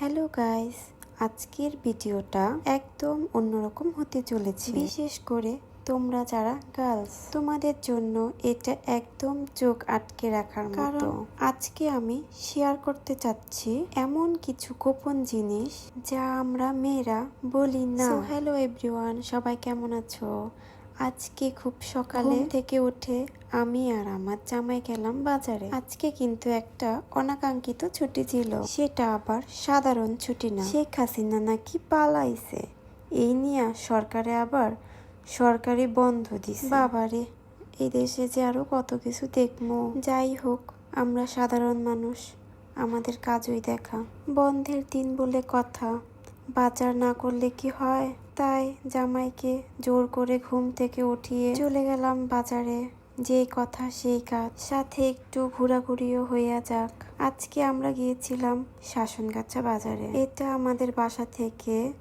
Hello guys আজকের ভিডিওটা একদম অন্যরকম হতে চলেছে। বিশেষ করে তোমরা যারা গার্লস তোমাদের জন্য এটা একদম চোখ আটকে রাখার মতো। আজকে আমি শেয়ার করতে চাচ্ছি এমন কিছু গোপন জিনিস যা আমরা মেয়েরা বলি না। হ্যালো এভরিওয়ান সবাই কেমন আছো? আজকে খুব সকালে থেকে উঠে আমি আর আমার জামাই গেলাম বাজারে। আজকে কিন্তু একটা অনাকাঙ্ক্ষিত ছুটি ছিল। সেটা আবার সাধারণ ছুটি না। শেখ হাসিনা নাকি পালাইছে। এই নিয়ে সরকারে আবার সরকারি বন্ধ দিছে। বাবারে এই দেশে যে আরও কত কিছু দেখব। যাই হোক আমরা সাধারণ মানুষ আমাদের কাজই দেখা। বন্ধের দিন বলে কথা বাজার না করলে কি হয়? তাই জামাইকে জোর করে ঘুম থেকে উঠিয়ে চলে গেলাম বাজারে। যে কথা সেই কাজ। সাথে একটু ঘোরাঘুরিও হইয়া যাক। আজকে আমরা গিয়েছিলাম শাসনগাছা বাজারে। এটা আমাদের বাসা থেকে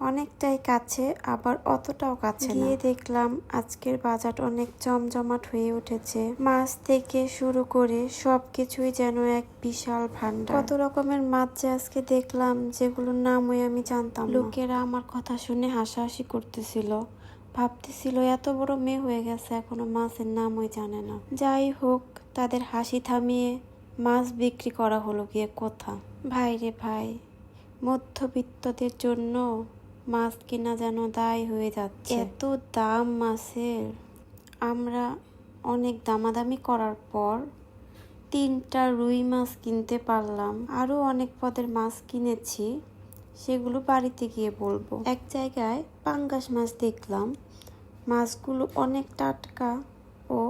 অনেকটাই কাছে আবার অতটাও কাছে গিয়ে দেখলাম আজকের বাজার অনেক জমজমাট হয়ে উঠেছে। মাছ থেকে শুরু করে সবকিছুই যেন এক বিশাল ভান্ডার কত রকমের মাছ যে আজকে দেখলাম যেগুলোর নামই আমি জানতাম লোকেরা আমার কথা শুনে হাসাহাসি করতেছিল। ভাবতেছিল এত বড় মেয়ে হয়ে গেছে এখনও মাছের নামই জানে না। যাই হোক তাদের হাসি থামিয়ে মাছ বিক্রি করা হলো গিয়ে কোথা? ভাই রে ভাই মধ্যবিত্তদের জন্য মাছ কিনা যেন দায় হয়ে যাচ্ছে। এত দাম মাছের আমরা অনেক দামাদামি করার পর তিনটা রুই মাছ কিনতে পারলাম। আরও অনেক পদের মাছ কিনেছি, সেগুলো বাড়িতে গিয়ে বলব। এক জায়গায় পাঙ্গাস মাছ দেখলাম। মাছগুলো অনেক টাটকা ও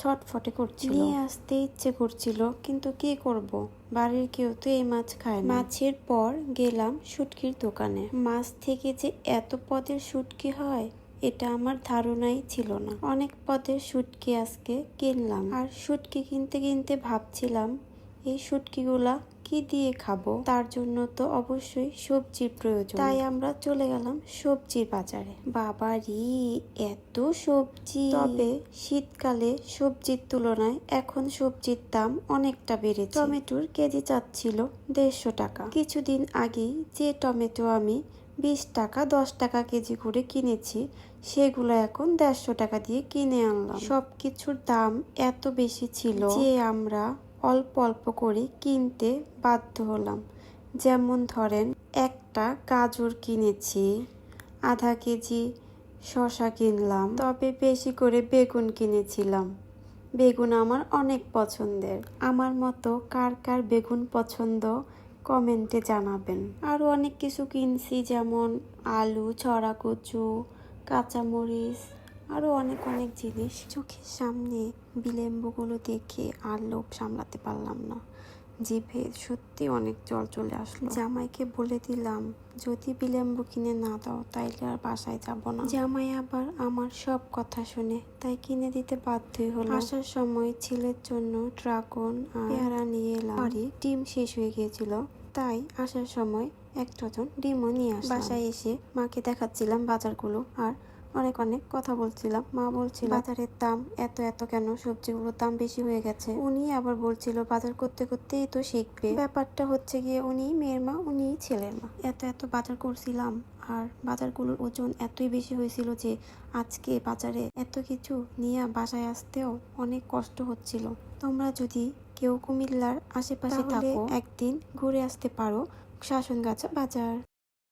ছটফটে করছিল। নিয়ে আসতে ইচ্ছে করছিল কিন্তু কি করব? বাড়ির কেউ তো এই মাছ খায় মাছের পর গেলাম শুটকির দোকানে। মাছ থেকে যে এত পদের শুটকি হয় এটা আমার ধারণাই ছিল না। অনেক পদের শুটকি আজকে কিনলাম। আর শুটকি কিনতে কিনতে ভাবছিলাম এই শুটকিগুলা কি দিয়ে খাব, তার জন্য তো অবশ্যই সবজির প্রয়োজন। তাই আমরা চলে গেলাম সবজির বাজারে। বাবারি, এত সবজি। তবে শীতকালে সবজির তুলনায় এখন সবজির দাম অনেকটা বেড়েছে। টমেটোর কেজি চাচ্ছিল দেড়শো টাকা। কিছুদিন আগেই যে টমেটো আমি বিশ টাকা, দশ টাকা কেজি করে কিনেছি, সেগুলো এখন দেড়শো টাকা দিয়ে কিনে আনলাম। সব কিছুর দাম এত বেশি ছিল যে আমরা অল্প অল্প করে কিনতে বাধ্য হলাম। যেমন ধরেন, একটা গাজর কিনেছি, আধা কেজি শশা কিনলাম, তবে বেশি করে বেগুন কিনেছিলাম। বেগুন আমার অনেক পছন্দের। আমার মতো কার কার বেগুন পছন্দ কমেন্টে জানাবেন। আরও অনেক কিছু কিনছি, যেমন আলু ছড়া কচু কাঁচামরিচ আরও অনেক অনেক জিনিস। চোখের সামনে বিলেম্বগুলো দেখে আর লোভ সামলাতে পারলাম না। জিভে সত্যি অনেক জল চলে আসলো। জামাইকে বলে দিলাম, যদি বিলেম্ব কিনে না দাও, তাইলে আর বাসায় যাব না। জামাই আবার আমার সব কথা শুনে, তাই কিনে দিতে বাধ্যই হলো আসার সময় ছেলের জন্য ড্রাগন আর পেয়ারা নিয়ে এলাম। বাড়ি ডিম শেষ হয়ে গিয়েছিল, তাই আসার সময় এক ডজন ডিমও নিয়ে আসলাম। বাসায় এসে মাকে দেখাচ্ছিলাম বাজারগুলো আর অনেক অনেক কথা বলছিলাম। মা বলছিল বাজারের দাম এত এত কেন? সবজিগুলোর দাম বেশি হয়ে গেছে। উনি আবার বলছিল বাজার করতে করতেই তো শিখবে। ব্যাপারটা হচ্ছে গিয়ে উনি মেয়ের মা উনি ছেলের মা। এত এত বাজার করছিলাম আর বাজারগুলোর ওজন এতই বেশি হয়েছিল যে আজকে বাজারে এত কিছু নিয়ে বাসায় আসতেও অনেক কষ্ট হচ্ছিল। তোমরা যদি কেউ কুমিল্লার আশেপাশে থাকো একদিন ঘুরে আসতে পারো শাসনগাছা বাজার।